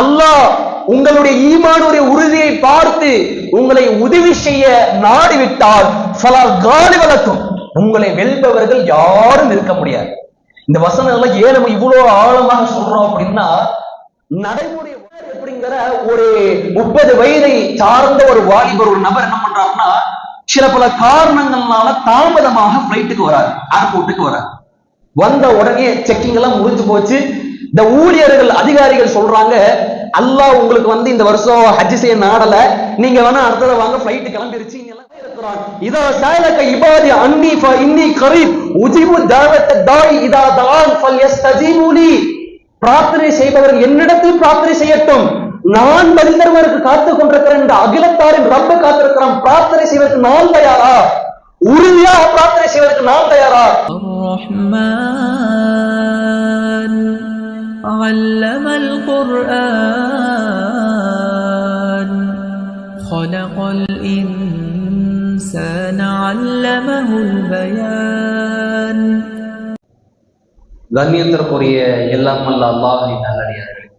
அல்லாஹ் உங்களுடைய ஈமானுடைய உறுதியை பார்த்து உங்களை உதவி செய்ய நாடிவிட்டால் ஃபலா வளர்க்கும் உங்களை வெல்பவர்கள் யாரும் இருக்க முடியாது. இந்த வசனங்கள்ல ஏன் நம்ம இவ்வளவு ஆழமாக சொல்றோம் அப்படின்னா நடைமுறை அப்படிங்கிற ஒரு முப்பது வயதை சார்ந்த ஒரு வாலிபர் ஒரு நபர் என்ன பண்றாருன்னா சில பல காரணங்கள்னால தாமதமாக பிளைட்டுக்கு வராரு ஏர்போர்ட்டுக்கு வராரு. வந்த உடனே செக்கிங் எல்லாம் முடிஞ்சு போச்சு. இந்த ஊழியர்கள் அதிகாரிகள் சொல்றாங்க அல்லாஹ் உங்களுக்கு வந்து இந்த வருஷம் ஹஜ் செய்ய நாடல. நீங்க வேணா அடுத்தத வாங்க ஃபிளைட் கிளம்பிருச்சு இதா சாலக இபாதி அன்னி ஃப இன்னி கரீப். உஜிபு தாவத்த தாய் இதா தான் ஃபல் யஸ்தஜீபுலி பிரார்த்தனை செய்பவர் என்னிடத்தில் பிரார்த்தனை செய்யட்டும். நான் பதில் காத்து கொண்டிருக்கிறேன் இந்த அகிலத்தாரின் ரப்ப காத்திருக்கிறான் பிரார்த்தனை செய்வதற்கு நான் தயாரா? உறுதியாக பிரார்த்தனை செய்வதற்கு நான் தயாரா? علم القرآن خلق الإنسان علمه البيان கண்ணியத்திற்குரிய எல்லாம் அல்ல அல்லாஹின் நல்லடியார்கள்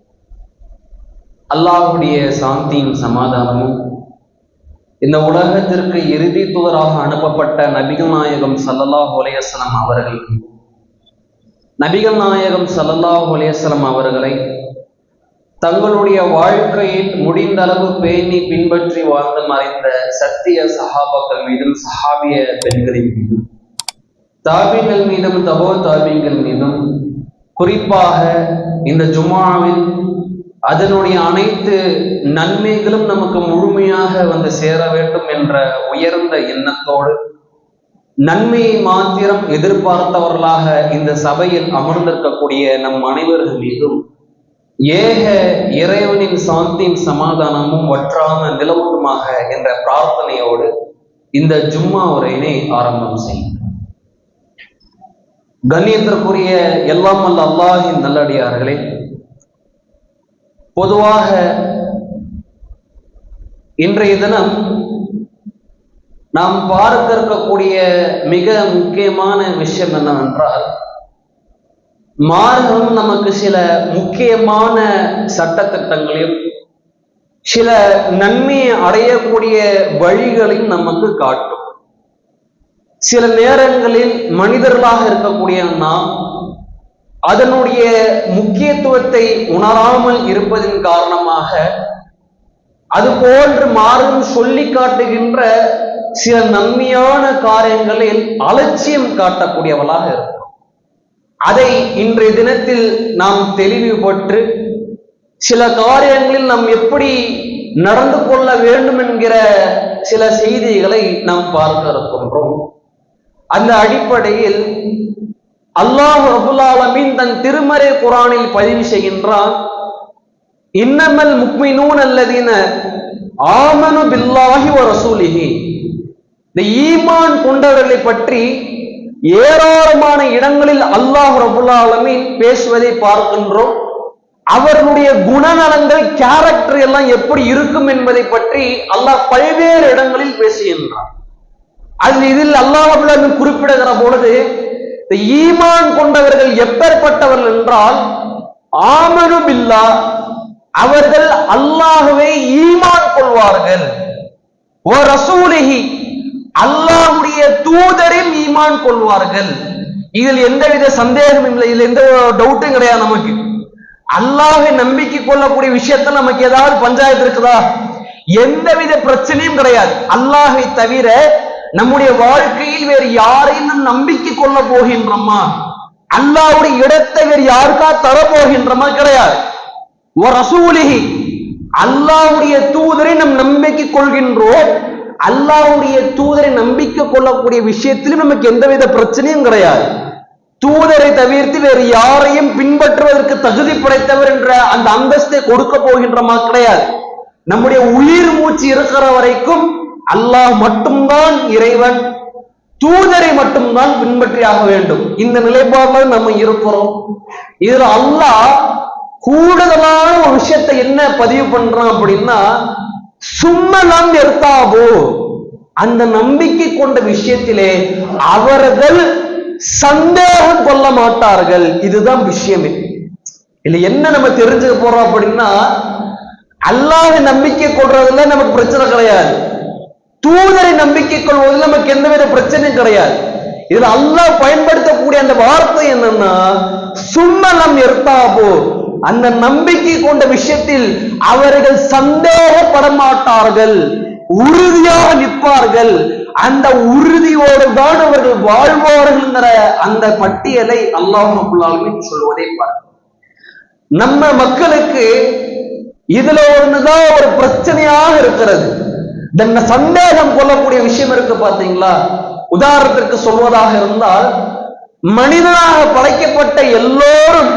அல்லாஹுடைய சாந்தியும் சமாதானமும் இந்த உலகத்திற்கு இறுதி தூதராக அனுப்பப்பட்ட நபிகள் நாயகம் சல்லல்லாஹு அலையஸ்லாம் அவர்கள் நபிகள் நாயகம் சல்லல்லாஹு அலையஸ்லாம் அவர்களை தங்களுடைய வாழ்க்கையில் முடிந்த அளவு பேணி பின்பற்றி வாழ்ந்து மறைந்த சத்திய சஹாபாக்கள் மீதும் சஹாபிய பெண்களின் மீதும் தாபிங்கள் மீதும் தபோ தாபிங்கள் மீதும் குறிப்பாக இந்த ஜுமாவில் அதனுடைய அனைத்து நன்மைகளும் நமக்கு முழுமையாக வந்து சேர வேண்டும் என்ற உயர்ந்த எண்ணத்தோடு நன்மையை மாத்திரம் எதிர்பார்த்தவர்களாக இந்த சபையில் அமர்ந்திருக்கக்கூடிய நம் அனைவர்கள் மீதும் ஏக இறைவனின் சாந்தியின் சமாதானமும் வற்றாம நிலவட்டுமாக என்ற பிரார்த்தனையோடு இந்த ஜும்மா உரையினை ஆரம்பம் செய்யும் கண்ணியத்திற்குரிய எல்லாம் அல்ல அல்லாஹின் நல்லடியார்களே பொதுவாக இன்றைய தினம் நாம் பார்க்க இருக்கக்கூடிய மிக முக்கியமான விஷயம் என்னவென்றால் மார்க்கம் நமக்கு சில முக்கியமான சட்டத்திட்டங்களையும் சில நன்மையை அடையக்கூடிய வழிகளையும் நமக்கு காட்டும். சில நேரங்களில் மனிதர்களாக இருக்கக்கூடிய நாம் அதனுடைய முக்கியத்துவத்தை உணராமல் இருப்பதின் காரணமாக அது போன்று மாறும் சொல்லி காட்டுகின்ற சில நன்மையான காரியங்களில் அலட்சியம் காட்டக்கூடியவளாக இருக்கும் அதை இன்றைய தினத்தில் நாம் தெளிவுபட்டு சில காரியங்களில் நாம் எப்படி நடந்து கொள்ள வேண்டும் என்கிற சில செய்திகளை நாம் பார்க்க இருக்கின்றோம். அந்த அடிப்படையில் அல்லாஹ் அபுல்லாலமின் தன் திருமறை குரானில் பதிவு செய்கின்றான். இன்னமல் முக்மினூன் அல்லதின ஆமனு பில்லாஹி ஒரு ரசூலிஹி. இந்த ஈமான் கொண்டவர்களை பற்றி ஏராளமான இடங்களில் அல்லாஹ் ரபுல்லாலமீன் பேசுவதை பார்க்கின்றோம். அவர்களுடைய குணநலங்கள் கேரக்டர் எல்லாம் எப்படி இருக்கும் என்பதை பற்றி அல்லாஹ் பல்வேறு இடங்களில் பேசுகின்றார் அதில் இதில் அல்லாஹ் குறிப்பிடுகிற பொழுது இந்த ஈமான் கொண்டவர்கள் எப்பேற்பட்டவர்கள் என்றால் ஆமனு பில்லா அவர்கள் அல்லாஹுவை ஈமான் கொள்வார்கள். ஓ ரசூலிஹி அல்லாஹுடைய தூதரில் ஈமான் கொள்வார்கள். இதில் எந்தவித சந்தேகமும் இல்லை. இதில் எந்த டவுட்டும் கிடையாது நமக்கு. அல்லாஹை நம்பிக்கை கொள்ளக்கூடிய விஷயத்த நமக்கு ஏதாவது பஞ்சாயத்து இருக்குதா? எந்தவித பிரச்சனையும் கிடையாது. அல்லாஹை தவிர நம்முடைய வாழ்க்கையில் வேறு யாரையும் நம் நம்பிக்கை கொள்ள போகின்றோமா? அல்லாவுடைய இடத்தை வேறு யாருக்கா தர போகின்றோமா கிடையாது. ஒரு ரசூலிகி அல்லாவுடைய தூதரை நம் நம்பிக்கை கொள்கின்றோம். அல்லாவுடைய தூதரை நம்பிக்கை கொள்ளக்கூடிய விஷயத்திலும் நமக்கு எந்தவித பிரச்சனையும் கிடையாது. தூதரை தவிர்த்து வேறு யாரையும் பின்பற்றுவதற்கு தகுதி படைத்தவர் என்ற அந்த அந்தஸ்தை கொடுக்க போகின்றமா கிடையாது. நம்முடைய உயிர் மூச்சு இருக்கிற வரைக்கும் அல்லாஹ் மட்டும்தான் இறைவன் தூதரை மட்டும்தான் பின்பற்றியாக வேண்டும். இந்த நிலைப்பாடுல நம்ம இருக்கிறோம். இதுல அல்லாஹ் கூடுதலான ஒரு விஷயத்தை என்ன பதிவு பண்றான் அப்படின்னா சும்மலம் எடுத்தாவோ அந்த நம்பிக்கை கொண்ட விஷயத்திலே அவர்கள் சந்தேகம் கொள்ள மாட்டார்கள். இதுதான் விஷயமே. இல்ல என்ன நம்ம தெரிஞ்சுக்க போறோம் அப்படின்னா அல்லாத நம்பிக்கை கொள்றதுல நமக்கு பிரச்சனை கிடையாது. தூதரை நம்பிக்கை கொள்வதில் நமக்கு எந்தவித பிரச்சனையும் கிடையாது. இதுல அல்லாஹ் பயன்படுத்தக்கூடிய அந்த வார்த்தை என்னன்னா சும்மலம் எர்த்தாபோ அந்த நம்பிக்கை கொண்ட விஷயத்தில் அவர்கள் சந்தேகப்பட மாட்டார்கள் உறுதியாக நிற்பார்கள். அந்த உறுதியோடு தான் அவர்கள் வாழ்வார்கள்ங்கிற அந்த பட்டியலை அல்லாஹ் சொல்வதை பார்க்க நம்ம மக்களுக்கு இதுல ஒண்ணுதான் ஒரு பிரச்சனையாக இருக்கிறது. தன்னை சந்தேகம் கொள்ளக்கூடிய விஷயம் இருக்கு பாத்தீங்களா உதாரணத்திற்கு சொல்வதாக இருந்தால் மனிதனாக படைக்கப்பட்ட எல்லோரும்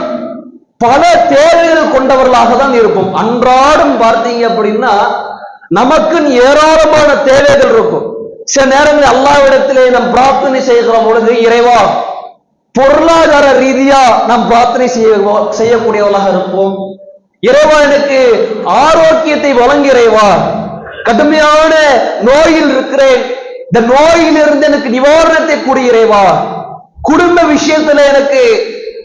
பல தேவைகள் கொண்டவர்களாக தான் இருப்போம் அன்றாடம் பார்த்தீங்க அப்படின்னா நமக்குன்னு ஏராளமான தேவைகள் இருக்கும். சில நேரங்களில் அல்லாவிடத்திலே நாம் பிரார்த்தனை செய்கிற பொழுது இறைவா பொருளாதார ரீதியா நாம் பிரார்த்தனை செய்ய செய்யக்கூடியவர்களாக இருப்போம். இறைவா எனக்கு ஆரோக்கியத்தை வழங்கி இறைவா. கடுமையான நோயில் இருக்கிறேன். இந்த நோயிலிருந்து எனக்கு நிவாரணத்தை கூறுகிறேவா இறைவா. குடும்ப விஷயத்துல எனக்கு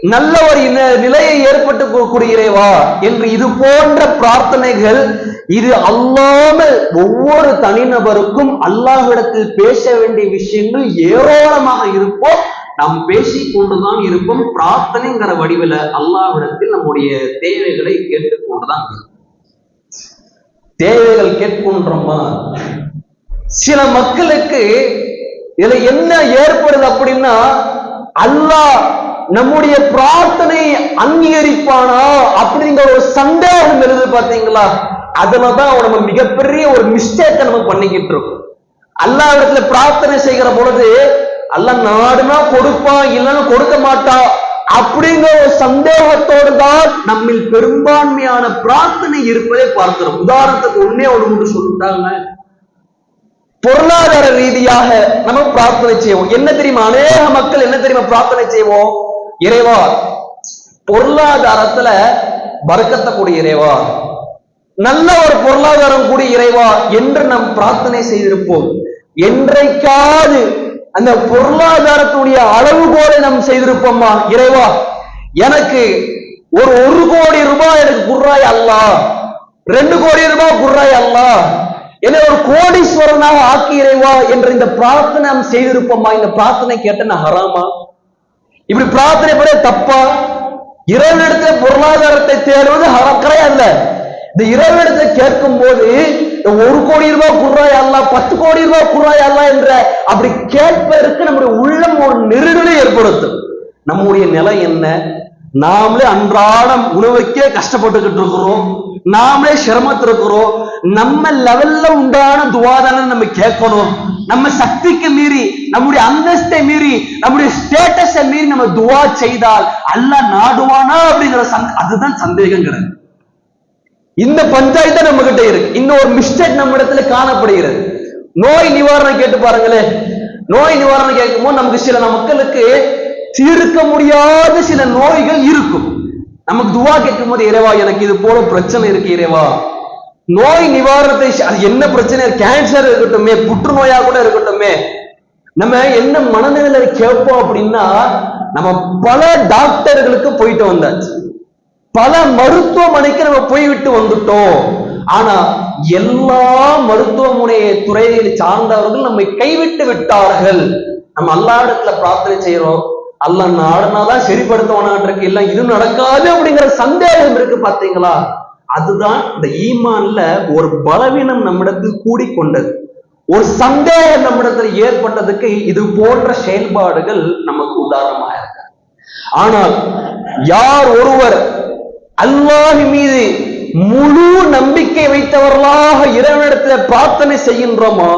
நல்ல ஒரு நிலையை ஏற்பட்டு கூடுகிறேவா என்று இது போன்ற பிரார்த்தனைகள் இது அல்லாமல் ஒவ்வொரு தனிநபருக்கும் அல்லாஹிடத்தில் பேச வேண்டிய விஷயங்கள் ஏராளமாக இருப்போம். நாம் பேசிக் கொண்டுதான் இருப்போம். பிரார்த்தனைங்கிற வடிவில அல்லாஹ்விடத்தில் நம்முடைய தேவைகளை கேட்டுக்கொண்டுதான் இருக்கும் தேவைகள் கேட்கின்றோமா சில மக்களுக்கு இதுல என்ன ஏற்படுது அப்படின்னா அல்லாஹ் நம்முடைய பிரார்த்தனை அங்கீகரிப்பானா அப்படிங்கிற ஒரு சந்தேகம் எழுது பாத்தீங்களா அதுலதான் நம்ம மிகப்பெரிய ஒரு மிஸ்டேக்கை நம்ம பண்ணிக்கிட்டு இருக்கோம். அல்லா இடத்துல பிரார்த்தனை செய்கிற பொழுது அல்ல நாடுனா கொடுப்பான் இல்லைன்னா கொடுக்க மாட்டான் அப்படிங்கிற ஒரு சந்தேகத்தோடு தான் நம்மில் பெரும்பான்மையான பிரார்த்தனை இருப்பதை பார்க்கிறோம். உதாரணத்துக்கு உண்மையே ஒரு மட்டும் சொல்லிட்டாங்க. பொருளாதார ரீதியாக நம்ம பிரார்த்தனை செய்வோம். என்ன தெரியுமா? அநேக மக்கள் என்ன தெரியுமா பிரார்த்தனை செய்வோம்? இறைவா. பொருளாதாரத்துல பறக்கத்தை கூடிய இறைவா. நல்ல ஒரு பொருளாதாரம் கூடிய இறைவா என்று நாம் பிரார்த்தனை செய்திருப்போம். என்றைக்காவது அந்த பொருளாதாரத்துடைய அளவுகோலை நாம் செய்திருப்போம்மா இறைவா எனக்கு ஒரு ஒரு கோடி ரூபாய் எனக்கு குர்ராய் அல்லா. ரெண்டு கோடி ரூபாய் குர்ராய் அல்லா. என்னை ஒரு கோடீஸ்வரனாக ஆக்கி இறைவா என்ற இந்த பிரார்த்தனை நாம் செய்திருப்போம்மா இந்த பிரார்த்தனை கேட்ட நான் ஹராமா? இப்படி பிரார்த்தனை பண்ண தப்பா? இறைவனிடத்துல பொருளாதாரத்தை தேடுவது அறக்கறை அல்ல. இந்த இறைவனிடத்தை கேட்கும் போது ஒரு கோடி ரூபாய் குடுறாய் அல்ல பத்து கோடி ரூபாய் குடுறாய் அல்ல என்ற அப்படி கேட்பதற்கு நம்முடைய உள்ளம் ஒரு நெருடலை ஏற்படுத்தும். நம்முடைய நிலை என்ன? நாமளே அன்றாடம் உணவுக்கே கஷ்டப்பட்டுக்கிட்டு இருக்கிறோம். நாமளே சிரமத்தில் இருக்கிறோம் நம்ம லெவல்ல உண்டான துவாதானம் நம்ம கேட்கணும். நம்ம சக்திக்கு மீறி நம்முடைய அந்தஸ்தை மீறி நம்முடைய ஸ்டேட்டஸை மீறி நம்ம துவா செய்தால் அல்ல நாடுவானா அப்படிங்கிற சந்த அதுதான் சந்தேகங்கிறது இந்த பஞ்சாயத்து நம்ம கிட்ட இருக்கு. இந்த ஒரு மிஸ்டேக் நம்ம இடத்துல காணப்படுகிறது. நோய் நிவாரணம் கேட்டு பாருங்களேன். நோய் நிவாரணம் கேட்கும்போது நமக்கு சில மக்களுக்கு தீர்க்க முடியாத சில நோய்கள் இருக்கும். நமக்கு துவா கேட்கும் போது இறைவா எனக்கு இது போல பிரச்சனை இருக்கு இறைவா. நோய் நிவாரணத்தை அது என்ன பிரச்சனை? கேன்சர் இருக்கட்டுமே புற்றுநோயா கூட இருக்கட்டுமே. நம்ம என்ன மனநிலையில கேட்போம் அப்படின்னா நம்ம பல டாக்டர்களுக்கு போயிட்டு வந்தாச்சு. பல மருத்துவமனைக்கு நம்ம போய்விட்டு வந்துட்டோம். ஆனா எல்லா மருத்துவமனை துறைகளை சார்ந்தவர்கள் நம்மை கைவிட்டு விட்டார்கள். நம்ம அல்லாஹ்விடத்துல பிரார்த்தனை செய்யறோம் அல்ல நாடுனாதான் சரிப்படுத்துவானான் இல்ல இது நடக்காது அப்படிங்கிற சந்தேகம் இருக்கு பாத்தீங்களா? அதுதான் இந்த ஈமான்ல ஒரு பலவீனம் நம்மிடத்தில் கூடிக்கொண்டது. ஒரு சந்தேகம் நம்மிடத்தில் ஏற்பட்டதுக்கு இது போன்ற செயல்பாடுகள் நமக்கு உதாரணமாக இருக்கு ஆனால் யார் ஒருவர் அல்லாஹ் மீது முழு நம்பிக்கை வைத்தவர்களாக இறைவனிடத்தில் பிரார்த்தனை செய்கின்றோமோ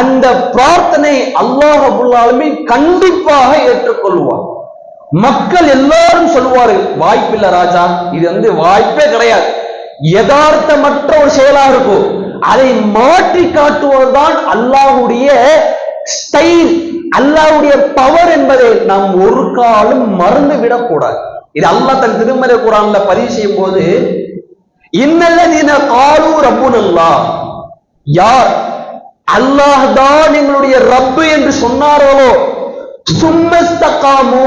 அந்த பிரார்த்தனை அல்லாஹ் அபுல்லாலுமே கண்டிப்பாக ஏற்றுக்கொள்வார். மக்கள் எல்லாரும் சொல்லுவார்கள் வாய்ப்பில்லை ராஜா இது வந்து வாய்ப்பே கிடையாது. யதார்த்தமற்ற ஒரு செயலா இருக்கும். அதை மாற்றி காட்டுவதுதான் அல்லாஹ்வுடைய ஸ்டைல் அல்லாஹ்வுடைய பவர் என்பதை நாம் ஒரு காலம் மறந்து விடக்கூடாது. இது அல்லாஹ் தன் திருமலை குரான்ல பதிவு செய்யும் போது இன்னல்லதீன காலு ரப்புனல்லா. யார்? அல்லாஹ் தான் எங்களுடைய ரப்பு என்று சொன்னார்களோ. சும்மஸ்தகாமு.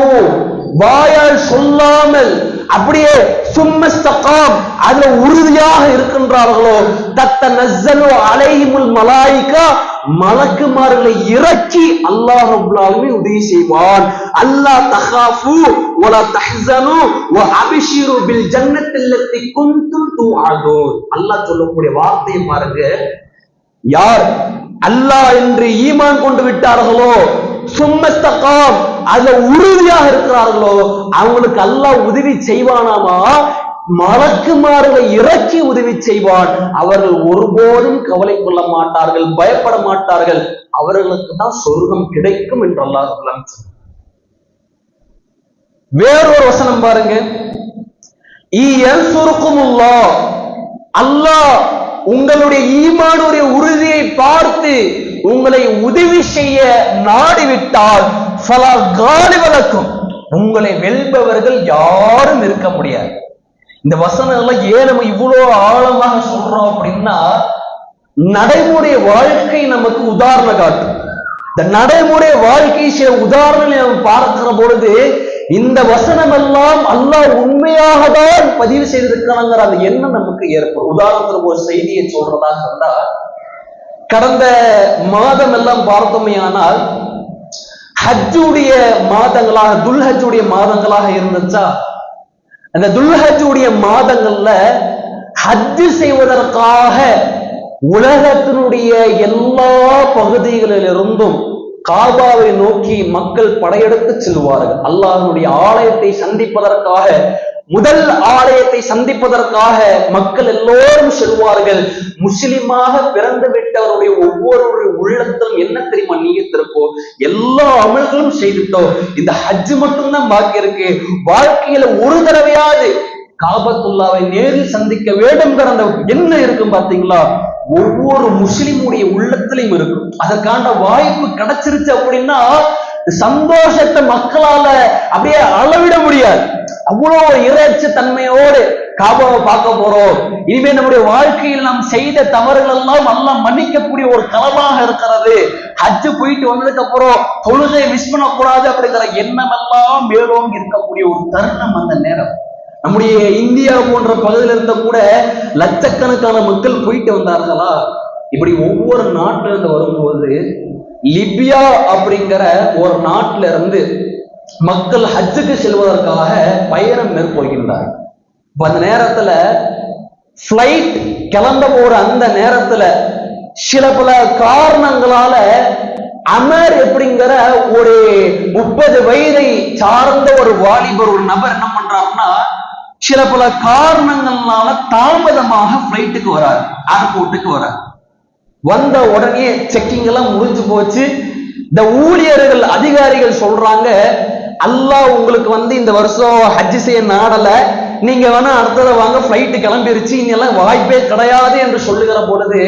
வாயால் சொல்லாமல் அப்படியே சும்மஸ்தகாம் அதுல உறுதியாக இருக்கின்றார்களோ? தத்த நஸ்ஸலு அலைஹிமுல் மலாயிகா மலக்குமார்களை இறக்கி அல்லாஹ் ரபுல்லாலுமே உதவி செய்வான். அல்லாஹ் தஹாஃபு வலா தஹ்சனு வ அபிஷிரு பில் ஜன்னத்தில் குந்தும் அல்லாஹ் சொல்லக்கூடிய வார்த்தையை பாருங்க. யார்? அல்லாஹ் என்று ஈமான் கொண்டு விட்டார்களோ? சும்மஸ்தகாம். அதுல உறுதியாக இருக்கிறார்களோ அவங்களுக்கு அல்லாஹ் உதவி செய்வானாமா? மலக்குமார்களை இறக்கி உதவி செய்வான். அவர்கள் ஒருபோதும் கவலை கொள்ள மாட்டார்கள் பயப்பட மாட்டார்கள். அவர்களுக்கு தான் சொர்க்கம் கிடைக்கும் என்று அல்லாஹ் வேறொரு வசனம் பாருங்க. சுருக்குமுல்லா அல்லாஹ் உங்களுடைய ஈமானுடைய உறுதியை பார்த்து உங்களை உதவி செய்ய நாடிவிட்டால் ஃபலா காலிவலக்கும் உங்களை வெல்பவர்கள் யாரும் இருக்க முடியாது. இந்த வசனம் ஏன் நம்ம இவ்வளோ ஆழமாக சொல்றோம் அப்படின்னா நடைமுறை வாழ்க்கை நமக்கு உதாரணம் காட்டும். இந்த நடைமுறை வாழ்க்கை சில உதாரணங்களை நம்ம பார்க்கிற பொழுது இந்த வசனம் எல்லாம் அல்லாஹ் உண்மையாக தான் பதிவு செய்திருக்கிறாங்கிற அந்த எண்ணம் நமக்கு ஏற்படும். உதாரணத்துக்கு ஒரு செய்தியை சொல்றதாக இருந்தா கடந்த மாதம் எல்லாம் பார்த்தோமையானால் ஹஜ்ஜுடைய மாதங்களாக துல்ஹஜ்ஜுடைய மாதங்களாக இருந்துச்சா? அந்த துல்ஹஜ்ஜுடைய மாதங்கள்ல ஹஜ்ஜு செய்வதற்காக உலகத்தினுடைய எல்லா பகுதிகளிலிருந்தும் காபாவை நோக்கி மக்கள் படையெடுத்து செல்வார்கள். அல்லாஹனுடைய ஆலயத்தை சந்திப்பதற்காக முதல் ஆலயத்தை சந்திப்பதற்காக மக்கள் எல்லோரும் செல்வார்கள் முஸ்லிமாக பிறந்து விட்டவருடைய ஒவ்வொருவருடைய உள்ளத்திலும் என்ன தெரியுமா நீயத்திருக்கோ எல்லா அமல்களும் செய்துட்டோம் இந்த ஹஜ் மட்டும்தான் பாக்கி இருக்கு. வாழ்க்கையில ஒரு தடவையாவது காபத்துல்லாவை நேரில் சந்திக்க வேண்டும்ங்கிற அந்த என்ன இருக்கும் பாத்தீங்களா? ஒவ்வொரு முஸ்லிமுடைய உள்ளத்திலையும் இருக்கும். அதற்கான வாய்ப்பு கிடைச்சிருச்சு அப்படின்னா சந்தோஷத்தை மக்களால அப்படியே அளவிட முடியாது. அவ்வளோ இறைச்சி தன்மையோடு காபாவை பார்க்க போறோம். இனிமே நம்முடைய வாழ்க்கையில் நாம் செய்த தவறுகள் எல்லாம் நல்லா மன்னிக்கக்கூடிய ஒரு களமாக இருக்கிறது. ஹஜ்ஜு போயிட்டு வந்ததுக்கு அப்புறம் தொழுகை மிஸ் பண்ணக்கூடாது அப்படிங்கிற எண்ணம் எல்லாம் மேலோங்கி இருக்கக்கூடிய ஒரு தருணம் அந்த நேரம். நம்முடைய இந்தியா போன்ற பகுதியில் இருந்த கூட லட்சக்கணக்கான மக்கள் போயிட்டு வந்தார்களா? இப்படி ஒவ்வொரு நாட்டில இருந்து வரும்போது லிபியா அப்படிங்கிற ஒரு நாட்டில இருந்து மக்கள் ஹஜ்ஜுக்கு செல்வதற்காக பயணம் மேற்கொள்கின்றார் அந்த நேரத்துல ஃப்ளைட் கிளம்ப போற அந்த நேரத்துல சில பல காரணங்களால அமர் எப்படிங்கிற ஒரு முப்பது வயதை சார்ந்த ஒரு வாலிபர் ஒரு நபர் என்ன பண்றாருன்னா சில பல காரணங்கள்னால தாமதமாக ஃபிளைட்டுக்கு வராரு ஏர்போர்ட்டுக்கு வராரு. வந்த உடனே செக்கிங் எல்லாம் முடிஞ்சு போச்சு. இந்த ஊழியர்கள் அதிகாரிகள் சொல்றாங்க அல்லாஹ் உங்களுக்கு வந்து இந்த வருஷம் ஹஜ் செய்ய நாடல. நீங்க வேணா அடுத்தத வாங்க ஃபிளைட்டு கிளம்பிருச்சு இனி வாய்ப்பே கிடையாது என்று சொல்லுகிற பொழுது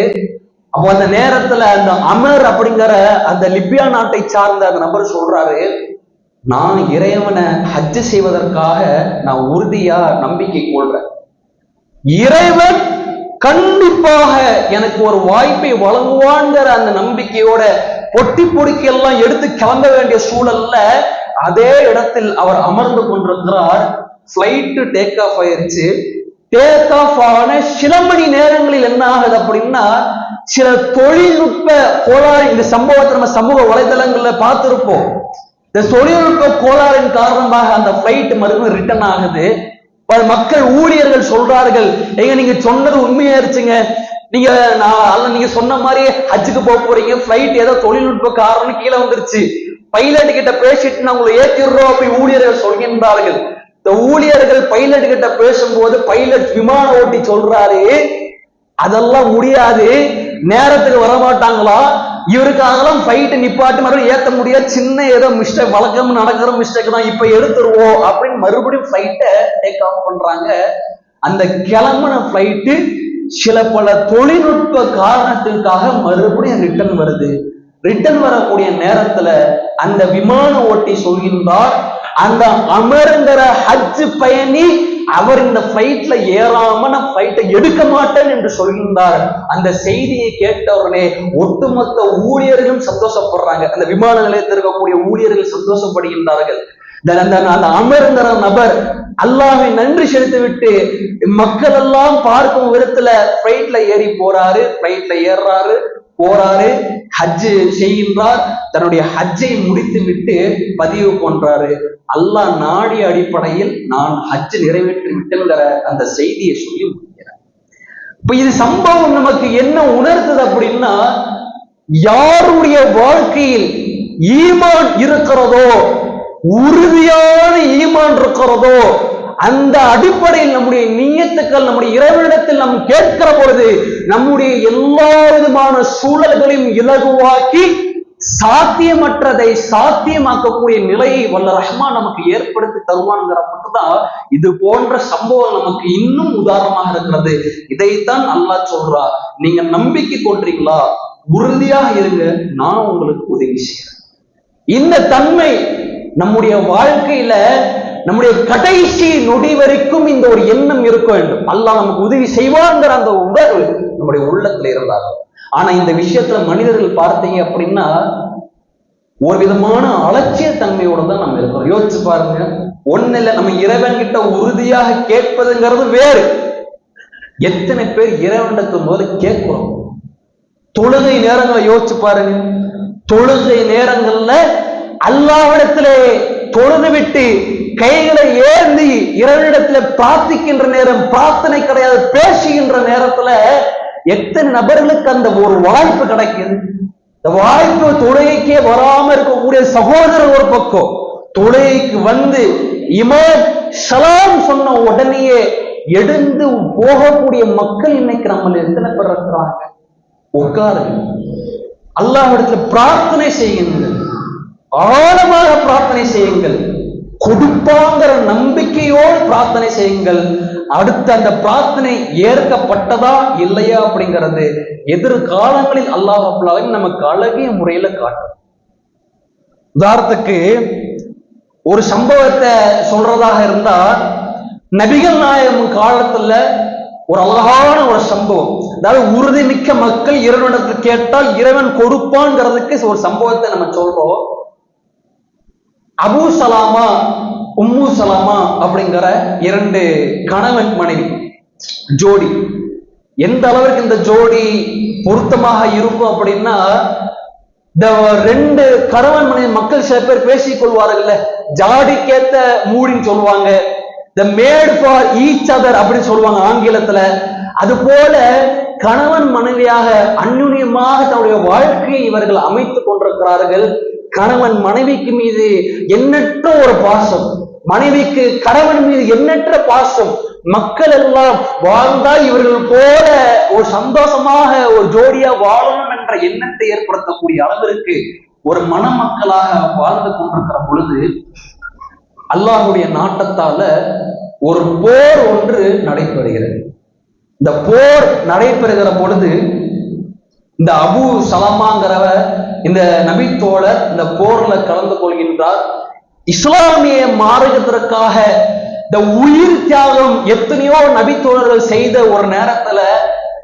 அப்போ அந்த நேரத்துல அந்த அமர் அப்படிங்கிற அந்த லிபியா நாட்டை சார்ந்த அந்த நபர் சொல்றாரு நான் இறைவனை ஹஜ் செய்வதற்காக நான் உறுதியா நம்பிக்கை கொள்றேன். இறைவன் கண்டிப்பாக எனக்கு ஒரு வாய்ப்பை வழங்குவான்ங்கிற அந்த நம்பிக்கையோட பொட்டி பொடிக்கு எல்லாம் எடுத்து கிளம்ப வேண்டிய சூழல்ல அதே இடத்தில் அவர் அமர்ந்து கொண்டிருக்கிறார். பிளைட் டேக் ஆஃப் ஆயிருச்சு. டேக் ஆஃப் ஆன சில மணி நேரங்களில் என்ன ஆகுது அப்படின்னா சில தொழில்நுட்ப கோளாறு இந்த சம்பவத்தை நம்ம சமூக வலைதளங்கள்ல பார்த்திருப்போம். இந்த தொழில்நுட்ப கோளாறின் காரணமாக அந்த பிளைட் மறுபடியும் ரிட்டர்ன் ஆகுது. மக்கள் ஊழியர்கள் சொல்றார்கள் எங்க நீங்க சொன்னது உண்மையாயிருச்சுங்க. நீங்க நான் அல்ல நீங்க சொன்ன மாதிரி ஹஜ்ஜுக்கு போக போறீங்க. பிளைட் ஏதோ தொழில்நுட்ப காரணம் கீழே வந்துருச்சு. பைலட் கிட்ட பேசிட்டு நான் உங்களை ஏத்திடுறோம் அப்படி ஊழியர்கள் சொல்கின்றார்கள். இந்த ஊழியர்கள் பைலட் கிட்ட பேசும்போது பைலட் விமான ஓட்டி சொல்றாரு. அதெல்லாம் முடியாது. நேரத்துக்கு வர மாட்டாங்களா இவருக்காகலாம் ஃபைட்டு நிப்பாட்டி மறுபடியும் ஏத்த முடியாது. சின்ன ஏதோ மிஸ்டேக் வழக்கம் நடக்கிற மிஸ்டேக் தான் இப்ப எடுத்துருவோம் அப்படின்னு மறுபடியும் ஃபிளைட்டை டேக் ஆஃப் பண்றாங்க. அந்த கிளம்பின ஃபிளைட்டு சில பல தொழில்நுட்ப காரணத்திற்காக மறுபடியும் ரிட்டர்ன் வருது. ரிட்டர்ன் வரக்கூடிய நேரத்துல அந்த விமான ஓட்டி சொல்கின்றார் அந்த அமருங்கிற ஹஜ் பயணி அவர் இந்த ஃபைட்ல ஏறாம நான் ஃபைட்டை எடுக்க மாட்டேன் என்று சொல்கின்றார். அந்த செய்தியை கேட்ட உடனே ஒட்டுமொத்த ஊழியர்களும் சந்தோஷப்படுறாங்க. அந்த விமான நிலையத்தில் இருக்கக்கூடிய ஊழியர்கள் சந்தோஷப்படுகின்றார்கள். அந்த அந்த நபர் அல்லாஹ்வை நன்றி செலுத்தி விட்டு மக்கள் எல்லாம் பார்க்கும் விதத்துல ஃபிளைட்ல ஏறி போறாரு ஃபிளைட்ல ஏறுறாரு. போறாரு ஹஜ் செய்கின்றார் தன்னுடைய ஹஜ்ஜை முடித்து விட்டு பதிவு பண்றாரு. அல்லாஹ் நாடிய அடிப்படையில் நான் ஹஜ்ஜு நிறைவேற்றி விட்டேங்கிற அந்த செய்தியை சொல்லி முடிக்கிறார். இப்ப இது சம்பவம் நமக்கு என்ன உணர்த்துது அப்படின்னா யாருடைய வாழ்க்கையில் ஈமான் இருக்கிறதோ உறுதியான ஈமான் இருக்கிறதோ அந்த அடிப்படையில் நம்முடைய நீயத்துக்கள் நம்முடைய இறைவனிடத்தில் நாம் கேட்கிற பொழுது நம்முடைய எல்லா விதமான சூழல்களையும் இலகுவாக்கி சாத்தியமற்றதை சாத்தியமாக்கக்கூடிய நிலையை வல்ல ரஹ்மான் நமக்கு ஏற்படுத்தி தருவான்ங்கிற மட்டும்தான் இது போன்ற சம்பவம் நமக்கு இன்னும் உதாரணமாக இருக்கிறது. இதைத்தான் அல்லாஹ் சொல்றா. நீங்க நம்பிக்கை கொண்டீங்களா உறுதியாக இருங்க. நான் உங்களுக்கு உதவி செய்யறேன் இந்த தன்மை நம்முடைய வாழ்க்கையில நம்முடைய கடைசி நொடி வரைக்கும் இந்த ஒரு எண்ணம் இருக்க வேண்டும். அல்லாஹ் நமக்கு உதவி செய்வாங்கிற அந்த உணர்வு நம்முடைய உள்ளத்துல இருந்தார் ஆனா இந்த விஷயத்துல மனிதர்கள் பார்த்தீங்க அப்படின்னா ஒரு விதமான அலட்சிய தன்மையோட தான் நம்ம இருக்கிறோம். யோசிச்சு பாருங்க. ஒண்ணு இல்ல நம்ம இறைவன் கிட்ட உறுதியாக கேட்பதுங்கிறது வேறு. எத்தனை பேர் இறைவனிடத்து போது கேட்கிறோம். தொழுகை நேரங்களை யோசிச்சு பாருங்க. தொழுகை நேரங்கள்ல அல்லாவிடத்திலே தொழுது விட்டு கைகளை ஏந்தி இரவிடத்துல பிரார்த்திக்கின்ற நேரம் பிரார்த்தனை கிடையாது பேசுகின்ற நேரத்துல எத்தனை நபர்களுக்கு அந்த ஒரு வாய்ப்பு கிடைக்குது? இந்த வாய்ப்பு தொழுகைக்கே வராம இருக்கக்கூடிய சகோதரர் ஒரு பக்கம். தொழுகைக்கு வந்து இமாம் சலாம் சொன்ன உடனேயே எடுந்து போகக்கூடிய மக்கள் இன்னைக்கு நம்ம எத்தனை பேர் இருக்கிறாங்க? உட்காருங்க. அல்லாஹ்விடத்துல பிரார்த்தனை செய்யுங்கள். ஆழமாக பிரார்த்தனை செய்யுங்கள். கொடுப்பாங்கிற நம்பிக்கையோடு பிரார்த்தனை செய்யுங்கள். அடுத்து அந்த பிரார்த்தனை ஏற்கப்பட்டதா இல்லையா அப்படிங்கிறது எதிர்காலங்களில் அல்லாஹ் ரபுல்லாவின் நமக்கு அழகிய முறையில காட்டும். உதாரணத்துக்கு ஒரு சம்பவத்தை சொல்றதாக இருந்தா நபிகள் நாயகம் காலத்துல ஒரு அழகான ஒரு சம்பவம். அதாவது உறுதிமிக்க மக்கள் இறைவனிடத்தில் கேட்டால் இறைவன் கொடுப்பான்ங்கிறதுக்கு ஒரு சம்பவத்தை நம்ம சொல்றோம். அபு சலாமா உம்மு சலாமா அப்படிங்கிற இரண்டு கணவன் மனைவி ஜோடி. எந்த அளவிற்கு இந்த ஜோடி பொருத்தமாக இருக்கும் அப்படின்னா இந்த ரெண்டு கணவன் மனைவி மக்கள் சில பேர் பேசிக் கொள்வார்கள்ல ஜாடிக்கேத்த மூடின்னு சொல்லுவாங்க the made for each other அப்படின்னு சொல்லுவாங்க ஆங்கிலத்துல. அது போல கணவன் மனைவியாக அந்யுன்யமாக தன்னுடைய வாழ்க்கையை இவர்கள் அமைத்துக் கொண்டிருக்கிறார்கள். கணவன் மனைவிக்கு மீது எண்ணற்ற ஒரு பாசம். மனைவிக்கு கணவன் மீது எண்ணற்ற பாசம். மக்கள் எல்லாம் வாழ்ந்தால் இவர்கள் போல ஒரு சந்தோஷமாக ஒரு ஜோடியா வாழணும் என்ற எண்ணத்தை ஏற்படுத்தக்கூடிய அளவிற்கு ஒரு மணமக்களாக வாழ்ந்து கொண்டிருக்கிற பொழுது அல்லாஹுடைய நாட்டத்தால ஒரு போர் ஒன்று நடைபெறுகிறது. இந்த போர் நடைபெறுகிற பொழுது இந்த அபு சலமாங்கிறவ இந்த நபித்தோழர் இந்த போர்ல கலந்து கொள்கின்றார். இஸ்லாமிய மார்க்கத்திற்காக இந்த உயிர் தியாகம் எத்தனையோ நபித்தோழர்கள் செய்த ஒரு நேரத்துல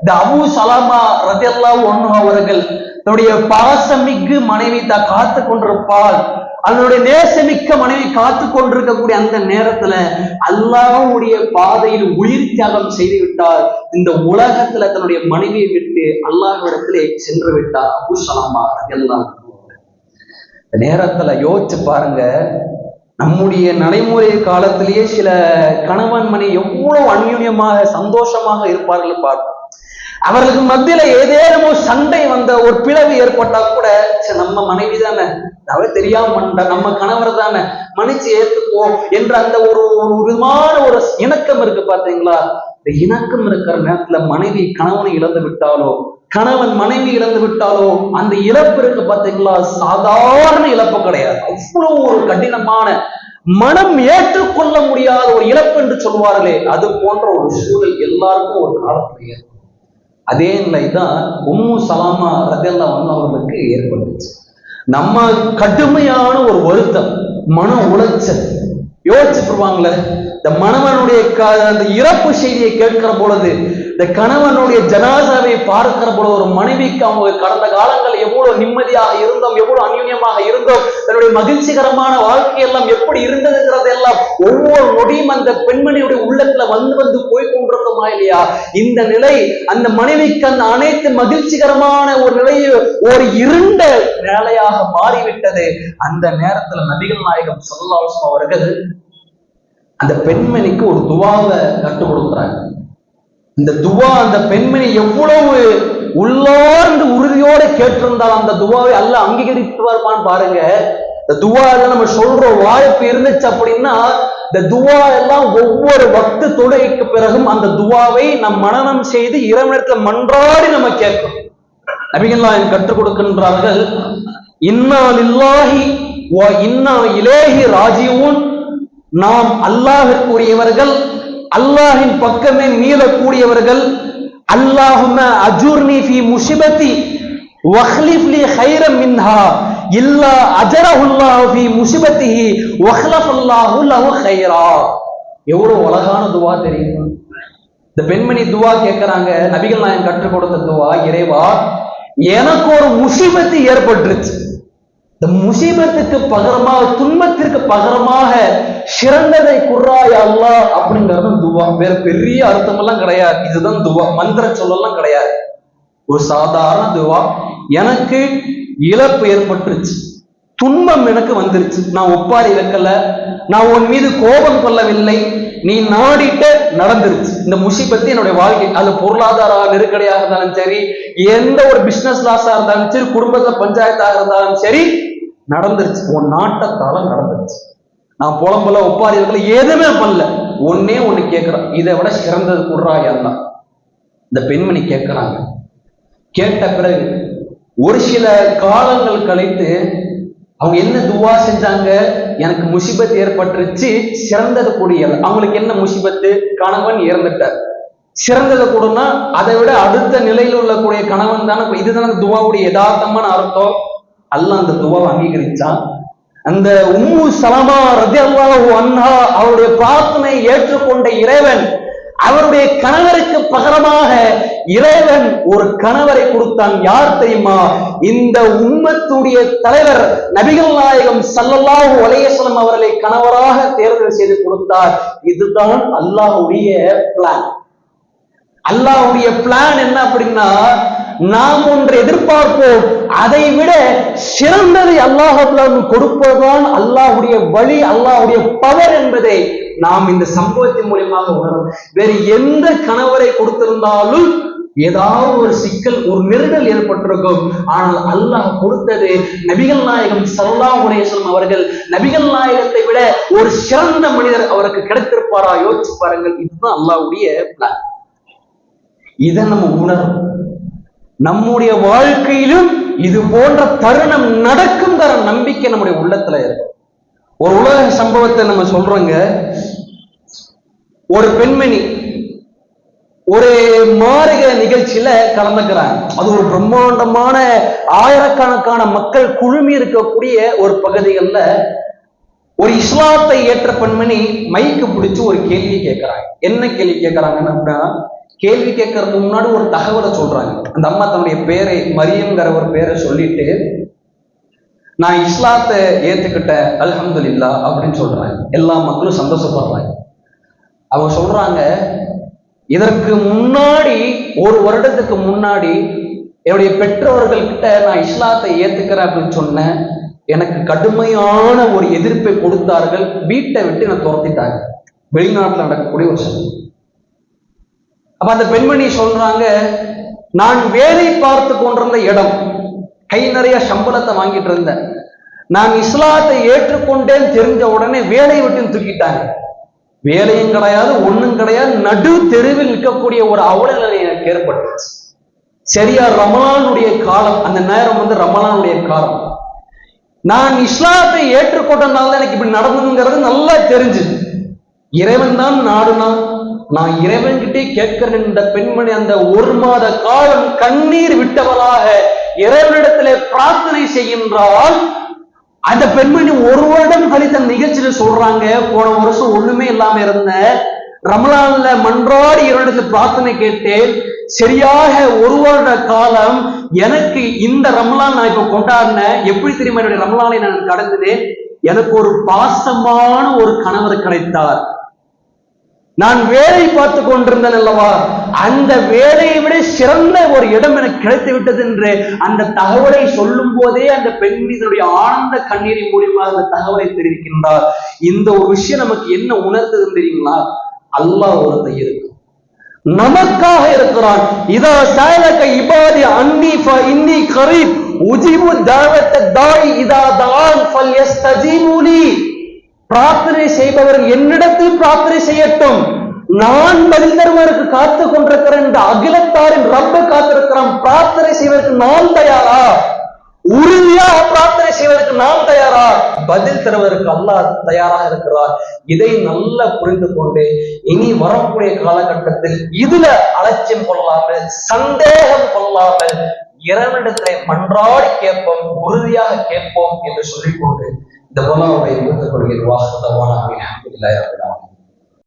இந்த அபு சலாமா ரத்தியல்லா ஒன்னு அவர்கள் தன்னுடைய பாசமிக்கு மனைவி தான் காத்து கொண்டிருப்பாள். அதனுடைய நேசமிக்க மனைவி காத்து கொண்டிருக்கக்கூடிய அந்த நேரத்துல அல்லாவுடைய பாதையில் உயிர் தியாகம் செய்து விட்டார். இந்த உலகத்துல தன்னுடைய மனைவியை விட்டு அல்லாஹ்விடத்திலே சென்று விட்டார். அபு சலாமா எல்லாம் இந்த நேரத்துல யோசிச்சு பாருங்க. நம்முடைய நடைமுறை காலத்திலேயே சில கணவன் மனை எவ்வளவு அந்யூன்யமாக சந்தோஷமாக இருப்பார்கள் பார்ப்போம். அவர்களுக்கு மத்தியில ஏதேனும் சண்டை வந்த ஒரு பிளவு ஏற்பட்டா கூட "ச்சே, நம்ம மனைவி தானே. அவ தெரியாம பண்ணிட்டா நம்ம கணவர் தானே. மன்னிச்சு ஏத்துக்கோ என்ற அந்த ஒரு ஒரு விதமான ஒரு இணக்கம் இருக்கு பாத்தீங்களா இந்த இணக்கம் இருக்கிற நேரத்துல மனைவி கணவனை இழந்து விட்டாலோ கணவன் மனைவி இழந்து விட்டாலோ அந்த இழப்பு இருக்கு பாத்தீங்களா சாதாரண இழப்பு கிடையாது. அவ்வளவு ஒரு கடினமான மனம் ஏற்றுக்கொள்ள முடியாத ஒரு இழப்பு என்று சொல்வார்களே அது போன்ற ஒரு சூழல் எல்லாருக்கும் ஒரு காலத்துல ஏற்படும் அதே நிலைதான் உம்மு சலாமா ரதெல்லா அவர்களுக்கு ஏற்பட்டுச்சு. நம்ம கடுமையான ஒரு வருத்தம் மன உளைச்சல். யோசிச்சுருவாங்களே இந்த மணவனுடைய க- அந்த இறப்பு செய்தியை கேட்கிற பொழுது இந்த கணவனுடைய ஜனாசாவை பார்க்கிற போல ஒரு மனைவிக்கு அவங்க கடந்த காலங்கள் எவ்வளவு நிம்மதியாக இருந்தோம் எவ்வளவு அந்யுன்யமாக இருந்தோம் தன்னுடைய மகிழ்ச்சிகரமான வாழ்க்கை எல்லாம் எப்படி இருந்ததுங்கிறது எல்லாம் ஒவ்வொரு நொடியும் அந்த பெண்மணியுடைய உள்ளத்துல வந்து வந்து போய் கொண்டிருக்கோமா இல்லையா? இந்த நிலை அந்த மனைவிக்கு அந்த அனைத்து மகிழ்ச்சிகரமான ஒரு நிலையை ஒரு இருண்ட நிலையாக மாறிவிட்டது. அந்த நேரத்துல நபிகள் நாயகம் ஸல்லல்லாஹு அவர்கள் அந்த பெண்மணிக்கு ஒரு துவாவை கற்றுக் கொடுக்குறாங்க இந்த துவா அந்த பெண்மணி எவ்வளவு உள்ளார்ந்து உறுதியோட கேட்டிருந்தால் அந்த துவாவை அல்ல அங்கீகரித்து பாருங்க. இந்த துவா எல்லாம் நம்ம சொல்ற வாய்ப்பு இருந்துச்சு அப்படின்னா இந்த துவா எல்லாம் ஒவ்வொரு வக்து தொழுகைக்கு பிறகும் அந்த துவாவை நம் மனநம் செய்து இறைவனிடத்துல மன்றாடி நம்ம கேட்கணும். நபிகள் கற்றுக் கொடுக்கின்றார்கள் இன்னால் லில்லாஹி இன்னா இலேஹி ராஜீவன் நாம் அல்லாஹிற்குரியவர்கள் அல்லாஹின் பக்கமே மீளக்கூடியவர்கள் அல்லாஹும அஜூர்னி ஃபி முஷிபத்தி வஹ்லிஃப் லி ஹைரம் மின்ஹா இல்லா அஜரஹுல்லாஹு ஃபி முஷிபத்திஹி வஹ்லஃபல்லாஹு லஹு ஹைரா எவ்வளவு அழகான துவா தெரியுமா? இந்த பெண்மணி துவா கேட்கறாங்க நபிகள் நாயன் கற்றுக் கொடுத்த துவா இறைவா எனக்கு ஒரு முசீபத்து ஏற்பட்டுருச்சு. இந்த முசீபத்துக்கு பகரமாக துன்பத்திற்கு பகரமாக சிறந்ததை குர்ராய் அல்லாஹ் அப்படிங்கிறது துவா. வேற பெரிய அர்த்தமெல்லாம் கிடையாது. இதுதான் துவா. மந்திர சொல்லலாம் கிடையாது. ஒரு சாதாரண துவா. எனக்கு இழப்பு ஏற்பட்டுருச்சு. துன்பம் எனக்கு வந்துருச்சு. நான் ஒப்பாரி வைக்கல. நான் உன் மீது கோபம் கொள்ளவில்லை. நீ நாடிட்ட நடந்துருச்சு. இந்த முசிபத்து என்னுடைய வாழ்க்கை. அது பொருளாதார நெருக்கடியாக இருந்தாலும் சரி எந்த ஒரு பிசினஸ் லாஸா இருந்தாலும் சரி குடும்பத்துல பஞ்சாயத்தாக இருந்தாலும் சரி நடந்துருச்சு. உன் நாட்டத்தால நடந்துருச்சு. நான் புலம்புல ஒப்பாரி வைக்கல. எதுவுமே பண்ணல. ஒன்னே ஒண்ணு கேட்கிறேன் இதை விட சிறந்தது குடுறா எல்லாம் இந்த பெண்மணி கேட்கிறாங்க கேட்ட பிறகு ஒரு சில காலங்கள் கழித்து அவங்க என்ன துவா செஞ்சாங்க? எனக்கு முசிபத் ஏற்பட்டுருச்சு. சிறந்தது கூடியல். அவங்களுக்கு என்ன முசிபத்து? கணவன் இறந்துட்டார். சிறந்தது கூடனா அதை விட அடுத்த நிலையில் உள்ளக்கூடிய கணவன் தானே இதுதானே துவாவுடைய யதார்த்தமான அர்த்தம். அல்ல அந்த துவாவை அங்கீகரிச்சான் அந்த உம்மு சலமா ரதியல்லாஹு அன்ஹா அவருடைய பிரார்த்தனை ஏற்றுக்கொண்ட இறைவன் அவருடைய கணவருக்கு பகரமாக இறைவன் ஒரு கணவரை கொடுத்தான். யார் தெரியுமா? இந்த உம்மத்துடைய தலைவர் நபிகள் நாயகம் சல்லல்லாஹு அலைஹி அவர்களை கணவராக தேர்வு செய்து கொடுத்தார். இதுதான் அல்லாஹ்வுடைய பிளான் அல்லாஹ்வுடைய பிளான் என்ன அப்படின்னா நாம் ஒன்று எதிர்பார்ப்போம். அதை விட சிறந்ததை அல்லாஹ் கொடுப்பதுதான் அல்லாஹ்வுடைய வழி அல்லாஹுடைய பவர் என்பதை. நாம் இந்த சம்பவத்தின் மூலியமாக உணரும். வேறு எந்த கணவரை கொடுத்திருந்தாலும் ஏதாவது ஒரு சிக்கல் ஒரு நெருடல் ஏற்பட்டிருக்கும். ஆனால் அல்லாஹ் கொடுத்தது நபிகள் நாயகம் சல்லா உரேசன் அவர்கள் நபிகள் நாயகத்தை விட ஒரு சிறந்த மனிதர் அவருக்கு கிடைத்திருப்பாரா? யோசிச்சு பாருங்கள். இதுதான் அல்லாவுடைய பிளான் இதை நம்ம உணரும் நம்முடைய வாழ்க்கையிலும் இது போன்ற தருணம் நடக்குங்கிற நம்பிக்கை நம்முடைய உள்ளத்துல இருக்கும் ஒரு உலக சம்பவத்தை நம்ம சொல்றோங்க. ஒரு பெண்மணி ஒரு மாறுக நிகழ்ச்சியில கலந்துக்கிறாங்க. அது ஒரு பிரம்மாண்டமான ஆயிரக்கணக்கான மக்கள் குழுமி இருக்கக்கூடிய ஒரு பகுதிகளில் ஒரு இஸ்லாத்தை ஏற்ற பெண்மணி மைக்கு பிடிச்சி ஒரு கேள்வி கேட்கறாங்க என்ன கேள்வி கேட்கறாங்கன்னு அப்படின்னா கேள்வி கேட்கறதுக்கு முன்னாடி ஒரு தகவலை சொல்றாங்க. அந்த அம்மா தன்னுடைய பேரை மரியம்ங்கிற ஒரு பேரை சொல்லிட்டு நான் இஸ்லாத்தை ஏத்துக்கிட்டேன் அல்ஹம்துலில்லா அப்படின்னு சொல்றாங்க. எல்லா மக்களும் சந்தோஷப்படுறாங்க. அவங்க சொல்றாங்க இதற்கு முன்னாடி ஒரு வருடத்துக்கு முன்னாடி என்னுடைய பெற்றோர்கள் கிட்ட நான் இஸ்லாத்தை ஏத்துக்கிறேன் அப்படின்னு சொன்னேன். எனக்கு கடுமையான ஒரு எதிர்ப்பை கொடுத்தார்கள். வீட்டை விட்டு என்னை துரத்திட்டாங்க. வெளிநாட்டில் நடக்கக்கூடிய ஒரு சம்பவம். அப்ப அந்த பெண்மணி சொல்றாங்க நான் வேலை பார்த்து கொண்டிருந்த இடம் கை நிறைய சம்பளத்தை வாங்கிட்டு இருந்தேன் நான் இஸ்லாத்தை ஏற்றுக்கொண்டேன்னு தெரிஞ்ச உடனே வேலையை விட்டு தூக்கிட்டாங்க. வேலையும் கிடையாது ஒண்ணும் கிடையாது. நடு தெருவில் நிற்கக்கூடிய ஒரு அவல நிலை எனக்கு ஏற்பட்டுச்சு. சரியா ரமலானுடைய காலம் அந்த நேரம் வந்து ரமலானுடைய காலம். நான் இஸ்லாத்தை ஏற்றுக்கொண்டனால எனக்கு இப்படி நடந்ததுங்கிறது நல்லா தெரிஞ்சுது. இறைவன் தான் நாடுனா நான். இறைவன்கிட்டே கேட்கிறேன் இந்த பெண்மணி அந்த ஒரு மாத காலம் கண்ணீர் விட்டவளாக இறைவனிடத்திலே பிரார்த்தனை செய்கின்றால் அந்த பெண்மணி ஒரு வருடம் கழித்த நிகழ்ச்சியில சொல்றாங்க போன வருஷம் ஒண்ணுமே இல்லாம இருந்த ரமலான்ல மன்றாடி இறைவனிடத்தில் பிரார்த்தனை கேட்டேன். சரியாக ஒரு வருட காலம் எனக்கு இந்த ரமலான் நான் இப்ப கொண்டாடினேன். எப்படி தெரியுமா என்னுடைய ரமலானை நான் கடந்தது எனக்கு ஒரு பாசமான ஒரு கணவர் கிடைத்தார். நான் வேலை பார்த்து கொண்டிருந்தேன் அல்லவா? அந்த வேலையை விட சிறந்த ஒரு இடம் எனக்கு கிடைத்து விட்டது என்று அந்த தகவலை சொல்லும் போதே அந்த பெண் இதனுடைய ஆனந்த கண்ணீரின் மூலியமாக அந்த தகவலை தெரிவிக்கின்றார். இந்த ஒரு விஷயம் நமக்கு என்ன உணர்த்துதுன்னு தெரியுங்களா? அல்லாஹ் ஒருத்த இருக்கு. நமக்காக இருக்கிறான். இதா சாயலக்க இபாதி அன்னி இன்னி கரீப். உஜிபு தாவத்த தாய் இதா தான் ஃபல் யஸ்தஜீபுலி பிரார்த்தனை செய்பவர்கள் என்னிடத்தில் பிரார்த்தனை செய்யட்டும். நான் பதில் தருவதற்கு காத்து கொண்டிருக்கிறேன் என்று அகிலத்தாரின் ரப்ப காத்திருக்கிறான். பிரார்த்தனை செய்வதற்கு நான் தயாரா? உறுதியாக பிரார்த்தனை செய்வதற்கு நாம் தயாரா? பதில் தருவதற்கு அல்லாஹ் தயாராக இருக்கிறார். இதை நல்லா புரிந்து கொண்டு இனி வரக்கூடிய காலகட்டத்தில் இதுல அலட்சியம் கொள்ளாமல் சந்தேகம் கொள்ளாமல் இறைவனிடத்தை மன்றாடி கேட்போம் உறுதியாக கேட்போம் என்று சொல்லிக்கொண்டு இந்த உலகத்தை மூத்த கொள்கிற வாசத்தவான அலமதுல்லாஹி ரப்பில் ஆலமீன்